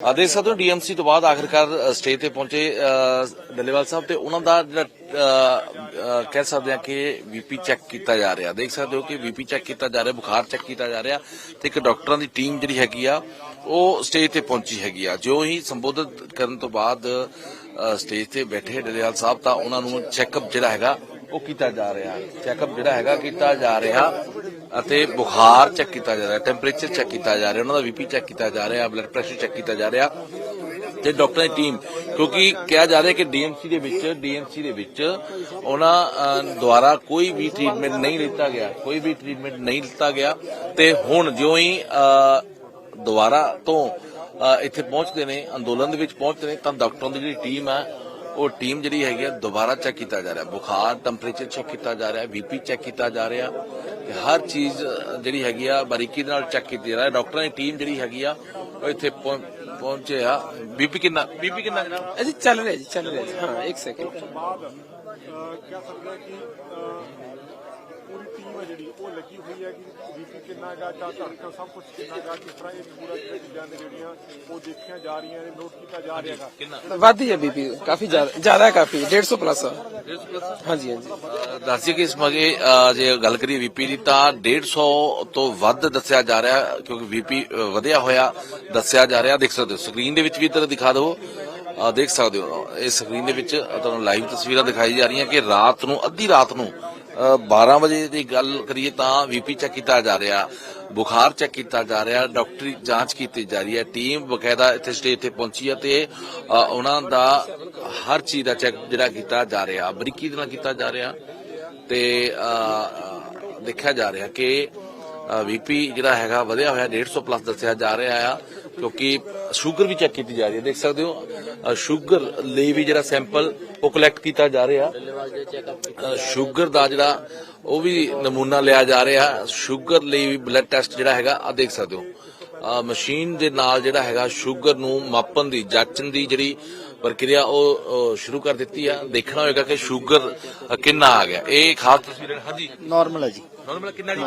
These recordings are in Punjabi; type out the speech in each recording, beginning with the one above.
ਆ ਦੇਖ ਸਕਦੇ ਹੋ ਡੀਐਮਸੀ ਤੋਂ ਬਾਅਦ ਆਖਿਰਕਾਰ ਸਟੇਜ ਤੇ ਪਹੁੰਚੇ ਅ, ਡੱਲੇਵਾਲ ਸਾਹਿਬ ਤੇ ਉਹਨਾਂ ਦਾ ਜਿਹੜਾ ਕਹਿ ਸਕਦੇ ਆ ਕਿ ਵੀਪੀ ਚੈੱਕ ਕੀਤਾ ਜਾ ਰਿਹਾ। ਦੇਖ ਸਕਦੇ ਹੋ ਕਿ ਵੀਪੀ ਚੈੱਕ ਕੀਤਾ ਜਾ ਰਿਹਾ ਬੁਖਾਰ ਚੈੱਕ ਕੀਤਾ ਜਾ ਰਿਹਾ ਤੇ ਇੱਕ ਡਾਕਟਰਾਂ ਦੀ ਟੀਮ ਜਿਹੜੀ ਹੈਗੀ ਆ ਉਹ ਸਟੇਜ ਤੇ ਪਹੁੰਚੀ ਹੈਗੀ ਆ। ਜੋ ਹੀ ਸੰਬੋਧਨ ਕਰਨ ਤੋਂ ਬਾਅਦ ਸਟੇਜ ਤੇ ਬੈਠੇ ਡੱਲੇਵਾਲ ਸਾਹਿਬ ਤਾਂ ਉਹਨਾਂ ਨੂੰ ਚੈੱਕਅਪ ਜਿਹੜਾ ਹੈਗਾ ਉਹ ਕੀਤਾ ਜਾ ਰਿਹਾ। ਚੈੱਕਅਪ ਜਿਹੜਾ ਹੈਗਾ ਕੀਤਾ ਜਾ ਰਿਹਾ। ਅਤੇ ਬੁਖਾਰ ਚੈੱਕ ਕੀਤਾ ਜਾ ਰਿਹਾ ਟੈਂਪਰੇਚਰ ਚੈੱਕ ਕੀਤਾ ਜਾ ਰਿਹਾ ਉਹਨਾਂ ਦਾ ਵੀਪੀ ਚੈੱਕ ਕੀਤਾ ਜਾ ਰਿਹਾ ਬਲੱਡ ਪ੍ਰੈਸ਼ਰ ਚੈੱਕ ਕੀਤਾ ਜਾ ਰਿਹਾ ਤੇ ਡਾਕਟਰਾਂ ਦੀ ਟੀਮ ਕਿਉਂਕਿ ਕਿਹਾ ਜਾ ਰਿਹਾ ਕਿ ਡੀਐਮਸੀ ਦੇ ਵਿੱਚ ਡੀਐਮਸੀ ਦੇ ਵਿੱਚ ਉਹਨਾਂ ਦੁਆਰਾ ਕੋਈ ਵੀ ਟ੍ਰੀਟਮੈਂਟ ਨਹੀਂ ਲਿੱਤਾ ਗਿਆ ਕੋਈ ਵੀ ਟ੍ਰੀਟਮੈਂਟ ਨਹੀਂ ਲਿੱਤਾ ਗਿਆ ਤੇ ਹੁਣ ਜਿਉਂ ਹੀ ਅਹ, ਦੁਬਾਰਾ ਤੋਂ ਅਹ, ਇੱਥੇ ਪਹੁੰਚਦੇ ਨੇ ਅੰਦੋਲਨ ਦੇ ਵਿੱਚ ਪਹੁੰਚਦੇ ਨੇ ਤਾਂ ਡਾਕਟਰਾਂ ਦੀ ਜਿਹੜੀ ਟੀਮ ਹੈ ਉਹ ਟੀਮ ਜਿਹੜੀ ਹੈਗੀ ਆ ਦੁਬਾਰਾ ਚੈੱਕ ਕੀਤਾ ਜਾ ਰਿਹਾ ਬੁਖਾਰ ਟੈਂਪਰੇਚਰ ਚੈੱਕ ਕੀਤਾ ਜਾ ਰਿਹਾ ਬੀਪੀ ਚੈੱਕ ਕੀਤਾ ਜਾ ਰਿਹਾ हर चीज़ जी है बारीकी चेक की जा रहा है। डॉक्टर की टीम जी है इतने पहुँचे बीपी कि बीपी कि चल रहे जी चल रहे जी। हाँ एक सैकेंड ਵਾਧੀ ਹੈ ਬੀਪੀ ਕਾਫੀ ਜ਼ਿਆਦਾ ਜ਼ਿਆਦਾ ਕਾਫੀ 150 ਪਲੱਸ 150 ਹਾਂਜੀ ਹਾਂਜੀ। ਦੱਸਿਆ ਕਿ ਇਸ ਮਗੇ ਜੇ ਗੱਲ ਕਰੀਏ ਬੀਪੀ ਦੀ ਤਾਂ 150 ਤੋਂ ਵੱਧ ਦੱਸਿਆ ਜਾ ਰਿਹਾ ਕਿਉਂਕਿ ਬੀਪੀ ਵਧਿਆ ਹੋਇਆ ਦੱਸਿਆ ਜਾ ਰਿਹਾ। ਦੇਖ ਸਕਦੇ ਹੋ ਸਕਰੀਨ ਦੇ ਵਿੱਚ ਵੀ ਤਰ੍ਹਾਂ ਦਿਖਾ ਦੋ ਆ ਦੇਖ ਸਕਦੇ ਹੋ ਇਸ ਸਕਰੀਨ ਦੇ ਵਿੱਚ ਤੁਹਾਨੂੰ ਲਾਈਵ ਤਸਵੀਰਾਂ ਦਿਖਾਈ ਜਾ ਰਹੀਆਂ ਕਿ ਰਾਤ ਨੂੰ ਅੱਧੀ ਰਾਤ ਨੂੰ 12 ਵਜੇ ਦੀ ਗੱਲ ਕਰੀਏ ਤਾਂ ਵੀਪੀ ਚੈੱਕ ਕੀਤਾ ਜਾ ਰਿਹਾ, ਬੁਖਾਰ ਚੈੱਕ ਕੀਤਾ ਜਾ ਰਿਹਾ, ਡਾਕਟਰੀ ਜਾਂਚ ਕੀਤੀ ਜਾ ਰਹੀ ਹੈ, ਟੀਮ ਬਕਾਇਦਾ ਇੱਥੇ ਸਟੇਜ ਤੇ ਪਹੁੰਚੀ ਹੈ ਤੇ ਉਹਨਾਂ ਦਾ ਹਰ ਚੀਜ਼ ਦਾ ਚੈੱਕ ਜਿਹੜਾ ਕੀਤਾ ਜਾ ਰਿਹਾ, ਬਰੀਕੀ ਨਾਲ ਕੀਤਾ ਜਾ ਰਿਹਾ ਤੇ ਦੇਖਿਆ ਜਾ ਰਿਹਾ ਕਿ ਵੀਪੀ ਜਿਹੜਾ ਹੈਗਾ ਵਧਿਆ ਹੋਇਆ 150 ਪਲੱਸ ਦੱਸਿਆ ਜਾ ਰਿਹਾ ਆ। ਕਿਉਂਕਿ ਸ਼ੂਗਰ ਵੀ ਚੈੱਕ ਕੀਤੀ ਜਾ ਰਹੀ ਹੈ, ਦੇਖ ਸਕਦੇ ਹੋ। ਸ਼ੂਗਰ ਲਈ ਵੀ ਜਿਹੜਾ ਸੈਂਪਲ ਉਹ ਕਲੈਕਟ ਕੀਤਾ ਜਾ ਰਿਹਾ। ਸ਼ੂਗਰ ਦਾ ਜਿਹੜਾ ਉਹ ਵੀ ਨਮੂਨਾ ਲਿਆ ਜਾ ਰਿਹਾ। ਸ਼ੂਗਰ ਲਈ ਵੀ ਬਲੱਡ ਟੈਸਟ ਜਿਹੜਾ ਹੈਗਾ ਆ ਦੇਖ ਸਕਦੇ ਹੋ। ਮਸ਼ੀਨ ਦੇ ਨਾਲ ਜਿਹੜਾ ਹੈਗਾ, ਸ਼ੂਗਰ ਨੂੰ ਮਾਪਣ ਦੀ, ਜਾਚਣ ਦੀ ਜਿਹੜੀ ਪ੍ਰਕਿਰਿਆ ਉਹ ਸ਼ੁਰੂ ਕਰ ਦਿੱਤੀ ਆ। ਦੇਖਣਾ ਹੋਏਗਾ ਕਿ ਸ਼ੂਗਰ ਕਿੰਨਾ ਆ ਗਿਆ। ਇਹ ਖਾਸ ਤਸਵੀਰ ਹਾਂਜੀ। ਨਾਰਮਲ ਹੈ ਜੀ। ਨਾਰਮਲ ਕਿੰਨਾ ਹੀ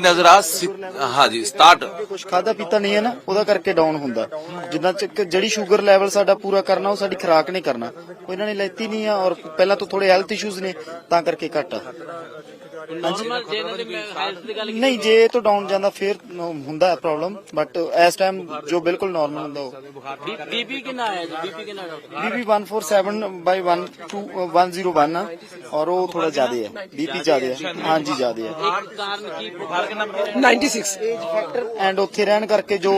ਨਜ਼ਰ ਆ ਹਾਂਜੀ ਪੀਤਾ ਨਹੀਂ ਹੈ ਕਰਕੇ ਡਾਊਨ ਹੁੰਦਾ। ਜਿੰਨਾ ਜਿਹੜੀ ਸ਼ੂਗਰ ਲੈਵਲ ਸਾਡਾ ਪੂਰਾ ਕਰਨਾ ਉਹ ਸਾਡੀ ਖਰਾਕ ਨਹੀਂ ਕਰਨਾ। ਇਹਨਾਂ ਨੇ ਲੈਤੀ ਨਹੀਂ ਆ ਔਰ ਪਹਿਲਾਂ ਤੋਂ ਥੋੜੇ ਹੈਲਥ ਇਸ਼ੂਜ਼ ਨੇ ਤਾਂ ਕਰਕੇ ਘੱਟ ਆ। ਨਹੀਂ ਜੇ ਤੋਂ ਡਾਊਨ ਜਾਂਦਾ ਫਿਰ ਹੁੰਦਾ ਪ੍ਰੋਬਲਮ ਬਟ ਇਸ ਟਾਈਮ ਜੋ ਬਿਲਕੁਲ ਨਾਰਮਲ ਹੁੰਦਾ ਉਹ। ਬੀਪੀ ਕਿੰਨਾ ਆਇਆ ਜੀ? ਬੀਪੀ ਕਿੰਨਾ ਡਾਕਟਰ ਬੀਪੀ 147/1 101 ਔਰ ਉਹ ਥੋੜਾ ਜ਼ਿਆਦਾ ਹੈ ਬੀਪੀ ਜ਼ਿਆਦਾ ਹੈ। ਹਾਂਜੀ ਜ਼ਿਆਦਾ ਹੈ। ਇੱਕ ਕਾਰਨ ਕੀ ਬੁਖਾਰ ਰਹਿਣ ਕਰਕੇ ਜੋ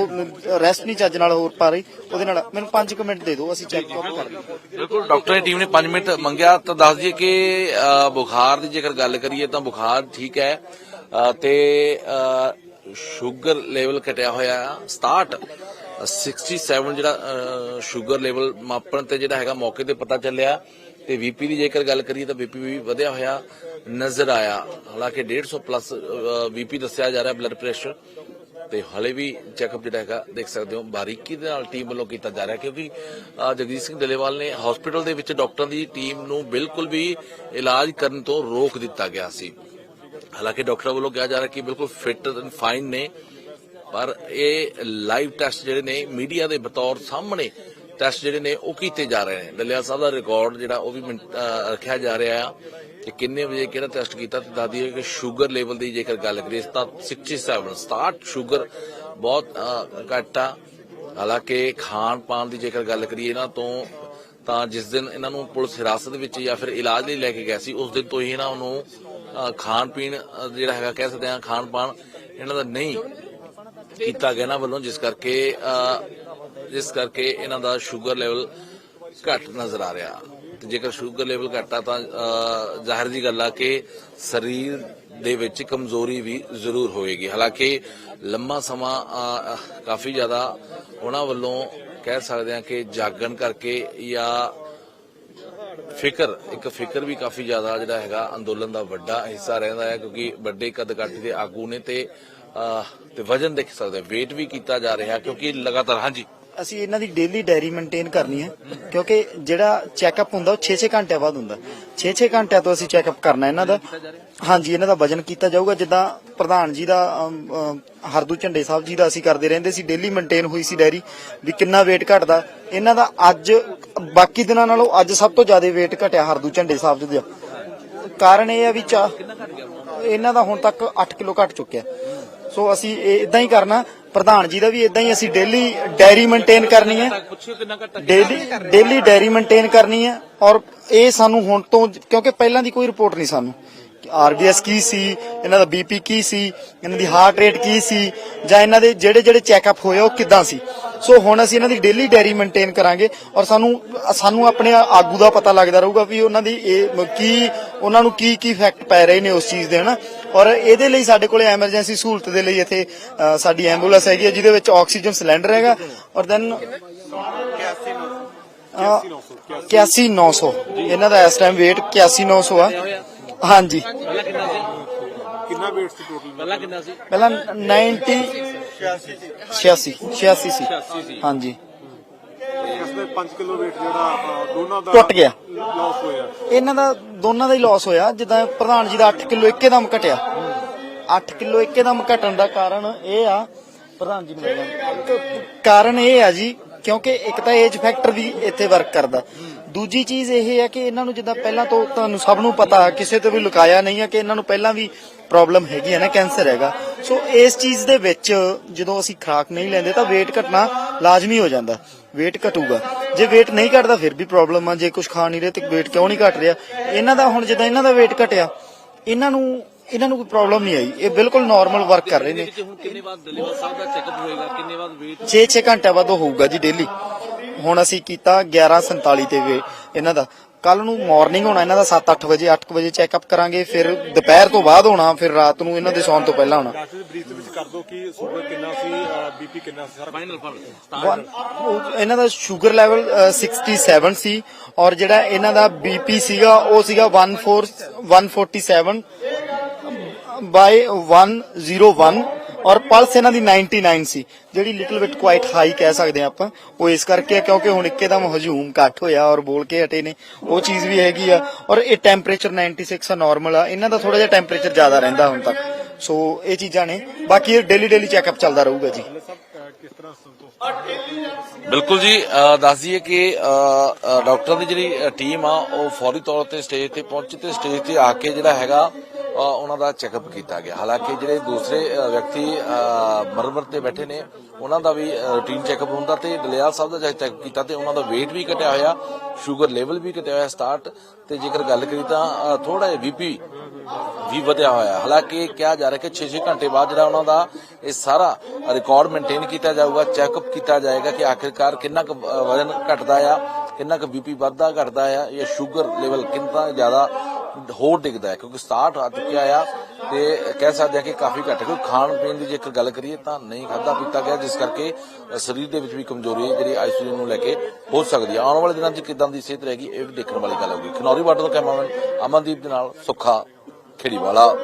ਰੈਸਟ ਨਹੀਂ ਚੱਜ ਨਾਲ ਹੋਰ ਪਾ ਰਹੀ ਉਹਦੇ ਨਾਲ ਮੈਨੂੰ 5 ਮਿੰਟ ਦੇ ਦਿਓ ਅਸੀਂ ਚੈੱਕ ਕਰ ਲਵਾਂਗੇ ਬਿਲਕੁਲ ਡਾਕਟਰ ਦੀ ਟੀਮ ਨੇ 5 ਮਿੰਟ ਮੰਗਿਆ ਤਾਂ ਦੱਸ ਦਈਏ ਕਿ ਬੁਖਾਰ ਦੀ ਜੇਕਰ ਗੱਲ ਕਰੀਏ ਤਾਂ ਬੁਖਾਰ ਠੀਕ ਹੈ ਤੇ ਸ਼ੂਗਰ ਲੈਵਲ ਘਟਿਆ ਹੋਇਆ 67 67 ਜਿਹੜਾ ਸ਼ੂਗਰ ਲੈਵਲ ਮਾਪਣ ਤੇ ਜਿਹੜਾ ਹੈਗਾ ਮੌਕੇ ਤੇ ਪਤਾ ਚੱਲਿਆ। ਤੇ ਵੀਪੀ ਦੀ ਜੇਕਰ ਗੱਲ ਕਰੀਏ ਤਾਂ ਵੀਪੀ ਵੀ ਵਧਿਆ ਹੋਇਆ ਨਜ਼ਰ ਆਇਆ। ਹਾਲਾਂਕਿ 150 ਪਲੱਸ ਵੀਪੀ ਦੱਸਿਆ ਜਾ ਰਿਹਾ ਬਲੱਡ ਪ੍ਰੈਸ਼ਰ ਤੇ ਹਲੇ ਵੀ ਚੈੱਕਅਪ ਜਿਹੜਾ ਹੈਗਾ ਦੇਖ ਸਕਦੇ ਹੋ ਬਾਰੀਕੀ ਦੇ ਨਾਲ ਟੀਮ ਵੱਲੋਂ ਕੀਤਾ ਜਾ ਰਿਹਾ ਕਿਉਂਕਿ ਅ, ਸਿੰਘ ਡੱਲੇਵਾਲ ਨੇ ਹਸਪੀਟਲ ਦੇ ਵਿੱਚ ਡਾਕਟਰਾਂ ਦੀ ਟੀਮ ਨੂੰ ਬਿਲਕੁਲ ਵੀ ਇਲਾਜ ਕਰਨ ਤੋਂ ਰੋਕ ਦਿੱਤਾ ਗਿਆ ਸੀ। ਹਾਲਾਂਕਿ ਡਾਕਟਰਾਂ ਵੱਲੋਂ ਕਿਹਾ ਜਾ ਰਿਹਾ ਕਿ ਬਿਲਕੁਲ ਫਿਟ ਐਂਡ ਫਾਈਨ ਨੇ ਪਰ ਇਹ ਲਾਈਵ ਟੈਸਟ ਜਿਹੜੇ ਨੇ ਮੀਡੀਆ ਦੇ ਬਤੌਰ ਸਾਹਮਣੇ ਟੈਸਟ ਜਿਹੜੇ ਨੇ ਉਹ ਕੀਤੇ ਜਾ ਰਹੇ ਨੇ। ਡੱਲੇਵਾਲ ਸਾਹਿਬ ਦਾ ਰਿਕਾਰਡ ਜਿਹੜਾ ਉਹ ਵੀ ਰੱਖਿਆ ਜਾ ਰਿਹਾ ਆ ਕਿ ਕਿੰਨੇ ਵਜੇ ਕਿਹੜਾ ਟੈਸਟ ਕੀਤਾ ਤੇ ਦੱਸਦੀ ਹੈ ਕਿ ਸ਼ੂਗਰ ਲੈਵਲ ਦੀ ਜੇਕਰ ਗੱਲ ਕਰੀਏ ਤਾਂ 67 67 ਸ਼ੂਗਰ ਬਹੁਤ ਘੱਟ ਆ। ਹਾਲਾਂਕਿ ਖਾਣ ਪਾਣ ਦੀ ਜੇਕਰ ਗੱਲ ਕਰੀਏ ਇਹਨਾਂ ਤੋਂ ਤਾਂ ਜਿਸ ਦਿਨ ਇਹਨਾਂ ਨੂੰ ਪੁਲਿਸ ਹਿਰਾਸਤ ਵਿੱਚ ਜਾਂ ਫਿਰ ਇਲਾਜ ਲਈ ਲੈ ਕੇ ਗਿਆ ਸੀ ਉਸ ਦਿਨ ਤੋਂ ਹੀ ਇਹਨਾਂ ਨੂੰ ਅ, ਖਾਣ ਪੀਣ ਅ, ਜਿਹੜਾ ਹੈਗਾ ਕਹਿ ਸਕਦੇ ਹਾਂ ਖਾਣ ਪਾਣ ਇਹਨਾਂ ਦਾ ਨਹੀਂ ਕੀਤਾ ਗਿਆ ਇਹਨਾਂ ਵੱਲੋਂ ਜਿਸ ਕਰਕੇ ਜਿਸ ਕਰਕੇ ਇਹਨਾਂ ਦਾ ਸ਼ੂਗਰ ਲੈਵਲ ਘੱਟ ਨਜ਼ਰ ਆ ਰਿਹਾ। ਤੇ ਜੇਕਰ ਸ਼ੂਗਰ ਲੈਵਲ ਘੱਟ ਆ ਤਾਂ ਜ਼ਾਹਿਰ ਦੀ ਗੱਲ ਆ ਕਿ ਸਰੀਰ ਦੇ ਵਿੱਚ ਕਮਜ਼ੋਰੀ ਵੀ ਜ਼ਰੂਰ ਹੋਏਗੀ। ਹਾਲਾਂਕਿ ਲੰਮਾ ਸਮਾਂ ਕਾਫੀ ਜ਼ਿਆਦਾ ਉਹਨਾਂ ਵੱਲੋਂ ਕਹਿ ਸਕਦੇ ਹਾਂ ਕਿ ਜਾਗਣ ਕਰਕੇ ਜਾਂ ਫਿਕਰ, ਇੱਕ ਫਿਕਰ ਵੀ ਕਾਫੀ ਜ਼ਿਆਦਾ ਜਿਹੜਾ ਹੈਗਾ ਅੰਦੋਲਨ ਦਾ ਵੱਡਾ ਹਿੱਸਾ ਰਹਿੰਦਾ ਹੈ ਕਿਉਂਕਿ ਵੱਡੇ ਕਦ ਦੇ ਆਗੂ ਨੇ ਤੇ ਤੇ ਵਜਨ ਦੇਖ ਸਕਦੇ weight ਵੀ ਕੀਤਾ ਜਾ ਰਿਹਾ ਕਿਉਂਕਿ ਲਗਾਤਾਰ, ਹਾਂਜੀ। ਅਸੀਂ ਇਹਨਾਂ ਦੀ ਡੇਲੀ ਡਾਇਰੀ ਮੇਨਟੇਨ ਕਰਨੀ ਹੈ, ਕਿਉਂਕਿ ਜਿਹੜਾ ਚੈੱਕਅਪ ਹੁੰਦਾ ਉਹ 6-6 ਘੰਟਿਆਂ ਬਾਅਦ ਹੁੰਦਾ। 6-6 ਘੰਟਿਆਂ ਤੋਂ ਅਸੀਂ ਚੈੱਕਅਪ ਕਰਨਾ ਇਹਨਾਂ ਦਾ। ਹਾਂਜੀ, ਇਹਨਾਂ ਦਾ ਵਜਨ ਕੀਤਾ ਜਾਊਗਾ। ਜਿੱਦਾਂ ਪ੍ਰਧਾਨ ਜੀ ਦਾ ਹਰਦੂ ਝੰਡੇ ਸਾਹਿਬ ਜੀ ਦਾ ਅਸੀਂ ਕਰਦੇ ਰਹਿੰਦੇ ਸੀ ਡੇਲੀ ਮੇਨਟੇਨ ਹੋਈ ਸੀ ਡਾਇਰੀ ਵੀ ਕਿੰਨਾ weight ਘਟਦਾ। ਇਹਨਾਂ ਦਾ ਅੱਜ, ਬਾਕੀ ਦਿਨਾਂ ਨਾਲੋਂ ਅੱਜ ਸਭ ਤੋਂ ਜ਼ਿਆਦਾ weight ਘਟਿਆ ਹਰਦੂ ਝੰਡੇ ਸਾਹਿਬ ਜੀ ਦਾ। ਕਾਰਨ ਇਹ ਹੈ ਵੀ ਚਾ ਇਹਨਾਂ ਦਾ ਹੁਣ ਤੱਕ 8 ਕਿਲੋ ਘਟ ਚੁੱਕਿਆ। ਸੋ ਅਸੀਂ ਇਹ ਇਦਾਂ ਹੀ ਕਰਨਾ ਪ੍ਰਧਾਨ ਜੀ ਦਾ ਵੀ ਇਦਾਂ ਹੀ ਅਸੀਂ ਡੇਲੀ ਡਾਇਰੀ ਮੇਨਟੇਨ ਕਰਨੀ ਹੈ। ਡੇਲੀ ਡੇਲੀ ਡਾਇਰੀ ਮੇਨਟੇਨ ਕਰਨੀ ਹੈ ਔਰ ਇਹ ਸਾਨੂੰ ਹੁਣ ਤੋਂ, ਕਿਉਂਕਿ ਪਹਿਲਾਂ ਦੀ ਕੋਈ ਰਿਪੋਰਟ ਨਹੀਂ ਸਾਨੂੰ। ਆਰਬੀਐਸ ਕੀ ਸੀ ਇਹਨਾਂ ਦਾ ਬੀਪੀ ਕੀ ਸੀ ਇਹਨਾਂ ਦੀ ਹਾਰਟ ਰੇਟ ਕੀ ਸੀ ਜਾਂ ਇਹਨਾਂ ਦੇ ਜਿਹੜੇ ਜਿਹੜੇ ਚੈੱਕਅਪ ਹੋਏ ਉਹ ਕਿੱਦਾਂ ਸੀ? ਸੋ ਹੁਣ ਅਸੀਂ ਇਹਨਾਂ ਦੀ ਡੇਲੀ ਡਾਇਰੀ ਮੇਨਟੇਨ ਕਰਾਂਗੇ ਔਰ ਸਾਨੂੰ ਸਾਨੂੰ ਆਪਣੇ ਆਗੂ ਦਾ ਪਤਾ ਲੱਗਦਾ ਰਹੂਗਾ ਵੀ ਉਹਨਾਂ ਦੀ ਇਹ ਕੀ ਉਹਨਾਂ ਨੂੰ ਕੀ ਕੀ ਇਫੈਕਟ ਪੈ ਰਹੇ ਨੇ ਉਸ ਚੀਜ਼ ਦੇ ਹਨਾ? ਔਰ ਇਹਦੇ ਲਈ ਸਾਡੇ ਕੋਲੇ ਐਮਰਜੈਂਸੀ ਸਹੂਲਤ ਦੇ ਲਈ ਇੱਥੇ ਸਾਡੀ ਐਂਬੂਲੈਂਸ ਹੈਗੀ ਹੈ ਜਿਹਦੇ ਵਿੱਚ ਆਕਸੀਜਨ ਸਿਲੰਡਰ ਹੈਗਾ ਔਰ ਦੈਨ 81900 ਇਹਨਾਂ ਦਾ ਇਸ ਟਾਈਮ weight 81900 ਆ? ਹਾਂਜੀ। ਪਹਿਲਾਂ ਕਿੰਨਾ ਸੀ ਕਿੰਨਾ weight ਸੀ ਟੋਟਲ ਪਹਿਲਾਂ ਕਿੰਨਾ ਸੀ? ਪਹਿਲਾਂ 90 86 86 ਸੀ। ਹਾਂਜੀ। ਇਸ ਦੇ 5 ਕਿਲੋ weight ਜਿਹੜਾ ਅ, ਦੋਨਾਂ ਦਾ ਟੁੱਟ ਗਿਆ। ਲਾਸ ਹੋਇਆ। ਇਹਨਾਂ ਦਾ ਦੋਨਾਂ ਦਾ ਹੀ ਲਾਸ ਹੋਇਆ। ਜਿੱਦਾਂ ਪ੍ਰਧਾਨ ਜੀ ਦਾ 8 ਕਿਲੋ ਇੱਕਦਮ ਘਟਿਆ। 8 ਕਿਲੋ ਇੱਕਦਮ ਘਟਣ ਦਾ ਕਾਰਨ ਇਹ ਆ ਪ੍ਰਧਾਨ ਜੀ ਨੂੰ ਮਿਲ ਜਾਂਦੇ। ਕਾਰਨ ਇਹ ਆ ਜੀ ਕਿਉਂਕਿ ਇੱਕ ਤਾਂ ਏਜ ਫੈਕਟਰ ਵੀ ਇੱਥੇ ਵਰਕ ਕਰਦਾ। ਦੂਜੀ ਚੀਜ਼ ਇਹ ਹੈ ਕਿ ਇਹਨਾਂ ਨੂੰ ਜਿੱਦਾਂ ਪਹਿਲਾਂ ਤੋਂ ਤੁਹਾਨੂੰ ਸਭ ਨੂੰ ਪਤਾ, ਕਿਸੇ ਤੋਂ ਵੀ ਲੁਕਾਇਆ ਨਹੀਂ ਹੈ ਕਿ ਇਹਨਾਂ ਨੂੰ ਪਹਿਲਾਂ ਵੀ ਪ੍ਰੋਬਲਮ ਹੈਗੀ ਹੈ ਨਾ ਕੈਂਸਰ ਹੈਗਾ। ਸੋ ਇਸ ਚੀਜ਼ ਦੇ ਵਿੱਚ ਜਦੋਂ ਅਸੀਂ ਖੁਰਾਕ ਨਹੀਂ ਲੈਂਦੇ ਤਾਂ weight ਘਟਣਾ ਲਾਜ਼ਮੀ ਹੋ ਜਾਂਦਾ। weight ਘਟੂਗਾ। ਜੇ weight ਨਹੀਂ ਘਟਦਾ ਫਿਰ ਵੀ ਪ੍ਰੋਬਲਮ ਆ। ਜੇ ਕੁਝ ਖਾ ਨਹੀਂ ਰਹੇ ਤੇ weight ਕਿਉਂ ਨਹੀਂ ਘਟ ਰਿਹਾ? ਇਹਨਾਂ ਦਾ ਹੁਣ ਜਿੱਦਾਂ ਇਹਨਾਂ ਦਾ weight ਘਟਿਆ, ਇਹਨਾਂ ਨੂੰ ਇਹਨਾਂ ਨੂੰ ਕੋਈ ਪ੍ਰੋਬਲਮ ਨਹੀਂ ਆਈ। ਇਹ ਬਿਲਕੁਲ ਨਾਰਮਲ ਵਰਕ ਕਰ ਰਹੇ ਨੇ। ਤੇ ਹੁਣ ਕਿੰਨੇ ਬਾਅਦ ਡਿਲੀਵਰ ਸਾਹਿਬ ਦਾ ਚੈੱਕਅਪ ਹੋਏਗਾ? ਕਿੰਨੇ ਬਾਅਦ ਵੇਟ 6-6 ਘੰਟਿਆਂ ਬਾਅਦ ਉਹ ਹੋਊਗਾ ਜੀ ਡੇਲੀ ਹੁਣ ਅਸੀਂ ਕੀਤਾ 11:47 ਤੇ ਵੇ ਇਹਨਾਂ ਦਾ। ਕੱਲ ਨੂੰ ਮਾਰਨਿੰਗ ਹੋਣਾ ਇਹਨਾਂ ਦਾ 7-8 ਵਜੇ 8 ਵਜੇ ਚੈੱਕਅਪ ਕਰਾਂਗੇ ਫਿਰ ਦੁਪਹਿਰ ਤੋਂ ਬਾਅਦ ਹੋਣਾ ਫਿਰ ਰਾਤ ਨੂੰ ਇਹਨਾਂ ਦੇ ਸੌਣ ਤੋਂ ਪਹਿਲਾਂ ਹੋਣਾ। ਡਾਕਟਰ ਦੀ ਬਰੀਫ ਦੇ ਵਿੱਚ ਕਰ ਦਿਓ ਕਿ ਸ਼ੂਗਰ ਕਿੰਨਾ ਸੀ ਬੀਪੀ ਕਿੰਨਾ ਸੀ ਸਾਰਾ ਫਾਈਨਲ ਫੜ One- ਉਹ ਇਹਨਾਂ ਦਾ ਸ਼ੂਗਰ ਲੈਵਲ 67 ਸੀ ਔਰ ਜਿਹੜਾ ਇਹਨਾਂ ਦਾ ਬੀਪੀ ਸੀਗਾ ਉਹ ਸੀਗਾ 14 147 ਬਾਈ 101 ਔਰ ਪਲਸ ਇਹਨਾਂ ਦੀ 99 ਸੀ ਜਿਹੜੀ ਲਿਟਲ ਬਿਟ ਕੁਆਇਟ ਹਾਈ ਕਹਿ ਸਕਦੇ ਆ ਆਪਾਂ। ਉਹ ਇਸ ਕਰਕੇ ਆ ਕਿਉਂਕਿ ਹੁਣ ਇੱਕਦਮ ਹਜੂਮ ਘੱਟ ਹੋਇਆ ਔਰ ਬੋਲ ਕੇ ਹਟੇ ਨੇ। ਉਹ ਚੀਜ਼ ਵੀ ਹੈਗੀ ਆ ਔਰ ਇਹ ਟੈਂਪਰੇਚਰ 96 ਆ ਨਾਰਮਲ ਆ। ਇਹਨਾਂ ਦਾ ਥੋੜਾ ਜਿਹਾ ਟੈਂਪਰੇਚਰ ਜ਼ਿਆਦਾ ਰਹਿੰਦਾ ਹੁਣ ਤੱਕ। ਸੋ ਇਹ ਚੀਜ਼ਾਂ ਨੇ। ਬਾਕੀ ਇਹ ਡੇਲੀ ਡੇਲੀ ਚੈੱਕਅਪ ਚੱਲਦਾ ਰਹੂਗਾ ਜੀ। ਕਿਸ ਤਰ੍ਹਾਂ ਬਿਲਕੁਲ ਜੀ ਅ, ਦੱਸ ਦਈਏ ਕਿ ਅ, ਡਾਕਟਰ ਦੀ ਜਿਹੜੀ ਟੀਮ ਆ ਉਹ ਫੌਰੀ ਤੌਰ ਤੇ ਸਟੇਜ ਤੇ ਪਹੁੰਚੀ ਤੇ ਸਟੇਜ ਤੇ ਆ ਕੇ ਜਿਹੜਾ ਹੈਗਾ ਉਹਨਾਂ ਦਾ ਚੈੱਕਅਪ ਕੀਤਾ ਗਿਆ। ਹਾਲਾਂਕਿ ਜਿਹੜੇ ਦੂਸਰੇ ਅ, ਵਿਅਕਤੀ ਮਰਮਰ ਤੇ ਬੈਠੇ ਨੇ ਉਹਨਾਂ ਦਾ ਵੀ ਰੂਟੀਨ ਚੈੱਕਅਪ ਹੁੰਦਾ ਤੇ ਦਲਿਆਲ ਸਾਹਿਬ ਦਾ ਜਦ ਕੀਤਾ ਤੇ ਉਹਨਾਂ ਦਾ weight ਵੀ ਘਟਿਆ ਹੋਇਆ ਸ਼ੂਗਰ ਲੈਵਲ ਵੀ ਘਟਿਆ ਹੋਇਆ ਸਟਾਰਟ ਤੇ ਜੇਕਰ ਗੱਲ ਕਰੀ ਤਾਂ ਥੋੜਾ ਜਿਹਾ ਬੀਪੀ ਵੀ ਵਧਿਆ ਹੋਇਆ ਹਾਲਾਂਕਿ ਕਿਹਾ ਜਾ ਰਿਹਾ ਕਿ 6-6 ਘੰਟੇ ਬਾਅਦ ਜਿਹੜਾ ਉਹਨਾਂ ਦਾ ਇਹ ਸਾਰਾ ਰਿਕਾਰਡ ਮੇਨਟੇਨ ਕੀਤਾ ਜਾਊਗਾ ਚੈੱਕਅਪ ਕੀਤਾ ਜਾਏਗਾ ਕਿ ਆਖਿਰਕਾਰ ਕਿੰਨਾ ਕੁ ਵਜ਼ਨ ਘਟਦਾ ਆ ਕਿੰਨਾ ਕੁ ਬੀਪੀ ਵੱਧਦਾ ਘਟਦਾ ਆ ਜਾਂ ਸ਼ੂਗਰ ਲੈਵਲ ਕਿੰਨਾ ਜ਼ਿਆਦਾ ਹੋਰ ਡਿੱਗਦਾ ਹੈ, ਕਿਉਂਕਿ 67 ਆ ਚੁੱਕਿਆ ਆ ਤੇ ਕਹਿ ਸਕਦੇ ਆ ਕਿ ਕਾਫੀ ਘੱਟ ਹੈ। ਖਾਣ ਪੀਣ ਦੀ ਜੇਕਰ ਗੱਲ ਕਰੀਏ ਤਾਂ ਨਹੀਂ ਖਾਦਾ ਪੀਤਾ ਗਿਆ, ਜਿਸ ਕਰਕੇ ਸਰੀਰ ਦੇ ਵਿੱਚ ਵੀ ਕਮਜ਼ੋਰੀ ਜਿਹੜੀ ਆਈਸੀਯੂ ਨੂੰ ਲੈ ਕੇ ਹੋ ਸਕਦੀ ਆ ਆਉਣ ਵਾਲੇ ਦਿਨਾਂ 'ਚ ਕਿਦਾਂ ਦੀ ਸਿਹਤ ਰਹੇਗੀ, ਇਹ ਵੀ ਦੇਖਣ ਵਾਲੀ ਗੱਲ ਹੋਊਗੀ। ਖਨੌਰੀ ਬਾਰਡਰ ਤੋਂ ਕੈਮਰਾਮੈਨ ਅਮਨਦੀਪ ਦੇ ਨਾਲ ਸੁੱਖਾ ਖੇੜੀਵਾਲਾ।